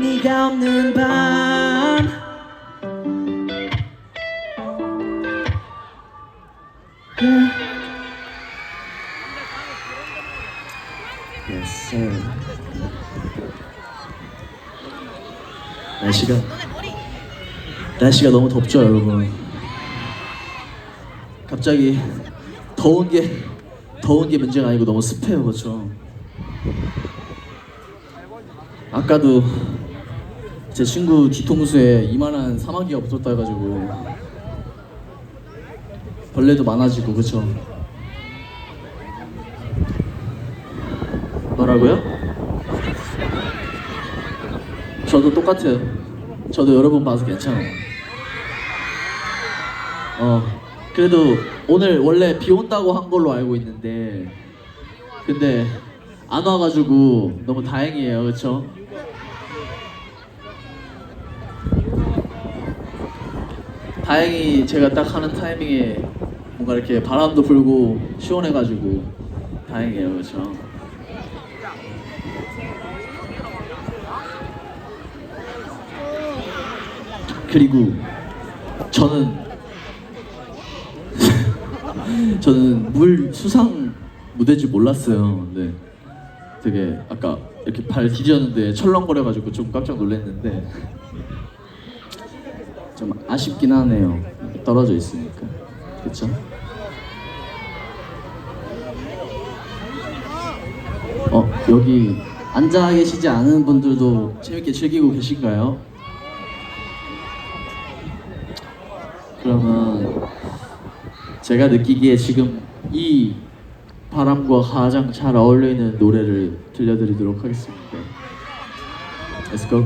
네가 없는 밤 yes, 날씨가 날씨가 너무 덥죠 여러분. 갑자기 더운 게 더운 게 문제가 아니고 너무 습해요, 그렇죠? 아까도 제 친구 뒤통수에 이만한 사마귀가 붙었다 해가지고 벌레도 많아지고 그렇죠? 뭐라고요? 저도 똑같아요. 저도 여러 번 봐서 괜찮아요. 어, 그래도 오늘 원래 비 온다고 한 걸로 알고 있는데, 근데 안 와가지고 너무 다행이에요, 그렇죠? 다행히 제가 딱 하는 타이밍에 뭔가 이렇게 바람도 불고 시원해가지고 다행이에요, 그렇죠? 그리고 저는 저는 물 수상 무대인 줄 몰랐어요. 근데 되게 아까 이렇게 발 디뎠는데 철렁거려가지고 좀 깜짝 놀랐는데 좀 아쉽긴 하네요. 떨어져 있으니까 그렇죠? 어 여기 앉아 계시지 않은 분들도 재밌게 즐기고 계신가요? 그러면 제가 느끼기에 지금 이 바람과 가장 잘 어울리는 노래를 들려드리도록 하겠습니다. Let's go.